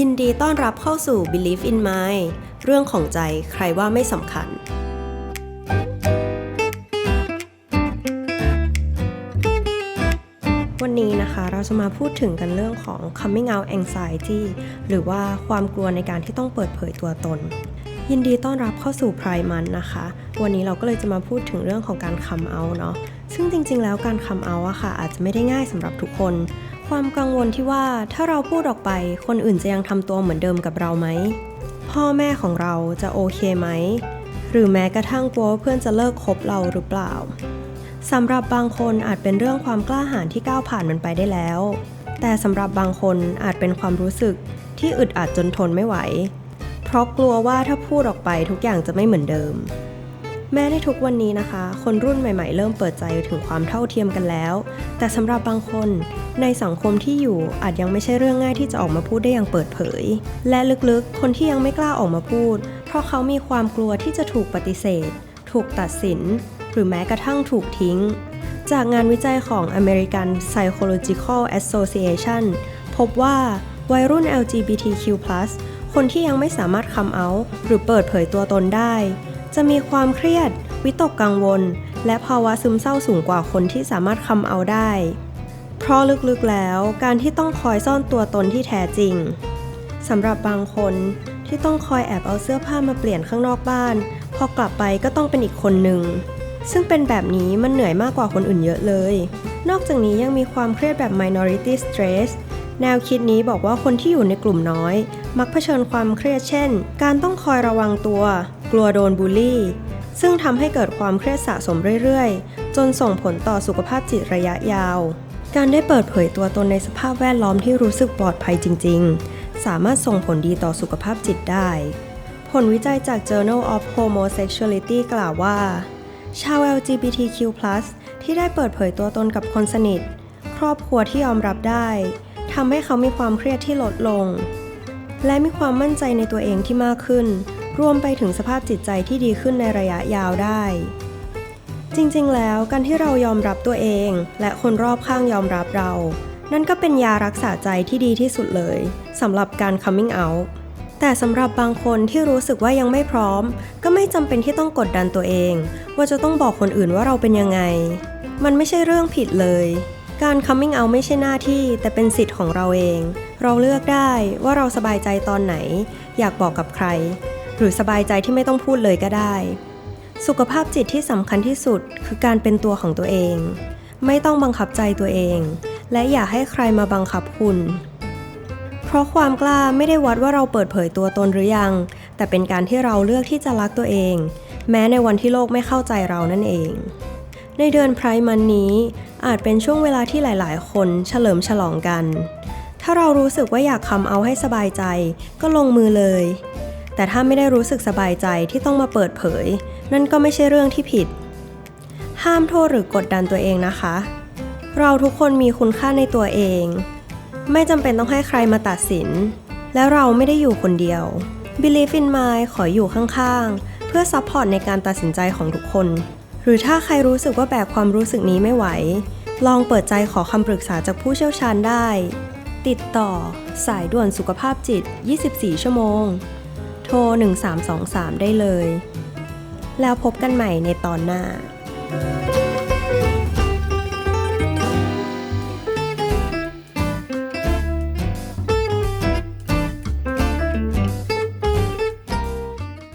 ยินดีต้อนรับเข้าสู่ Believe in Mind เรื่องของใจใครว่าไม่สำคัญ วันนี้นะคะเราจะมาพูดถึงกันเรื่องของ coming out anxiety หรือว่าความกลัวในการที่ต้องเปิดเผยตัวตน ยินดีต้อนรับเข้าสู่ Pride Month นะคะ วันนี้เราก็เลยจะมาพูดถึงเรื่องของการ come out เนาะซึ่งจริงๆ แล้วการ come out อะค่ะ อาจจะไม่ได้ง่ายสำหรับทุกคน ความกังวลที่ว่าถ้าเราพูดออกไป คนอื่นจะยังทำตัวเหมือนเดิมกับเราไหม พ่อแม่ของเราจะโอเคไหม หรือแม้กระทั่งกลัวว่าเพื่อนจะเลิกคบเราหรือเปล่าสำหรับบางคนอาจเป็นเรื่องความกล้าหาญที่ก้าวผ่านมันไปได้แล้ว แต่สำหรับบางคนอาจเป็นความรู้สึกที่อึดอัดจนทนไม่ไหว เพราะกลัวว่าถ้าพูดออกไปทุกอย่างจะไม่เหมือนเดิม แม้ในทุกวันนี้นะคะ คนรุ่นใหม่ ๆ เริ่มเปิดใจถึงความเท่าเทียมกันแล้ว แต่สำหรับบางคน ในสังคมที่อยู่อาจยังไม่ใช่เรื่องง่ายที่จะออกมาพูดได้อย่างเปิดเผย และลึกๆ คนที่ยังไม่กล้าออกมาพูด เพราะเขามีความกลัวที่จะถูกปฏิเสธ ถูกตัดสิน หรือแม้กระทั่งถูกทิ้ง จากงานวิจัยของ American Psychological Association พบว่าวัยรุ่น LGBTQ+ คนที่ยังไม่สามารถคัมเอาหรือเปิดเผยตัวตนได้ จะมีความเครียด วิตกกังวล และภาวะซึมเศร้าสูงกว่าคนที่สามารถคัมเอาได้ เพราะลึกๆแล้วการที่ต้องคอยซ่อนตัวตนที่แท้จริงสำหรับบางคนที่ต้องคอยแอบเอาเสื้อผ้ามาเปลี่ยนข้างนอกบ้าน พอกลับไปก็ต้องเป็นอีกคนหนึ่งซึ่งเป็นแบบนี้มันเหนื่อยมากกว่าคนอื่นเยอะเลย นอกจากนี้ยังมีความเครียดแบบ minority stress แนวคิดนี้บอกว่าคนที่อยู่ในกลุ่มน้อย มักเผชิญความเครียดเช่น การต้องคอยระวังตัว กลัวโดนบูลลี่ ซึ่งทำให้เกิดความเครียดสะสมเรื่อยๆ จนส่งผลต่อสุขภาพจิตระยะยาว การได้เปิดเผยตัวตนในสภาพแวดล้อมที่รู้สึกปลอดภัยจริง ๆ สามารถส่งผลดีต่อสุขภาพจิตได้ ผลวิจัยจาก Journal of Homosexuality กล่าวว่า ชาว LGBTQ+ ที่ได้เปิดเผยตัวตนกับคนสนิท ครอบครัวที่ยอมรับได้ทำให้เขามีความเครียดที่ลดลง และมีความมั่นใจในตัวเองที่มากขึ้น รวมไปถึงสภาพจิตใจที่ดีขึ้นในระยะยาวได้ จริงๆ แล้วการที่เรายอมรับตัวเอง และคนรอบข้างยอมรับเรา นั่นก็เป็นยารักษาใจที่ดีที่สุดเลยสำหรับการ coming out แต่สำหรับบางคนที่รู้สึกว่ายังไม่พร้อม ก็ไม่จำเป็นที่ต้องกดดันตัวเอง ว่าจะต้องบอกคนอื่นว่าเราเป็นยังไง มันไม่ใช่เรื่องผิดเลย การ coming out ไม่ใช่หน้าที่ แต่เป็นสิทธิ์ของเราเอง เราเลือกได้ว่าเราสบายใจตอนไหน อยากบอกกับใคร หรือสบายใจที่ไม่ต้องพูดเลยก็ได้ สุขภาพจิตที่สำคัญที่สุดคือการเป็นตัวของตัวเอง ไม่ต้องบังคับใจตัวเอง และอย่าให้ใครมาบังคับคุณ เพราะความกล้าไม่ได้วัดว่าเราเปิดเผยตัวตนหรือยัง แต่เป็นการที่เราเลือกที่จะรักตัวเอง แม้ในวันที่โลกไม่เข้าใจเรานั่นเอง ในเดือนไพร์มันนี้ อาจเป็นช่วงเวลาที่หลาย ๆ คนเฉลิมฉลองกัน ถ้าเรารู้สึกว่าอยากคำเอาให้สบายใจ ก็ลงมือเลย แต่ถ้าไม่ได้รู้สึกสบายใจที่ต้องมาเปิดเผย นั่นก็ไม่ใช่เรื่องที่ผิด ห้ามโทษหรือกดดันตัวเองนะคะ เราทุกคนมีคุณค่าในตัวเอง ไม่จำเป็นต้องให้ใครมาตัดสิน และเราไม่ได้อยู่คนเดียว Believe in Mind ขออยู่ข้างๆ เพื่อซัพพอร์ตในการตัดสินใจของทุกคน หรือถ้าใครรู้สึกว่าแบกความรู้สึกนี้ไม่ไหว ลองเปิดใจขอคำปรึกษาจากผู้เชี่ยวชาญได้ ติดต่อ สายด่วนสุขภาพจิต 24 ชั่วโมง โทร 1323 ได้เลย แล้วพบกันใหม่ในตอนหน้า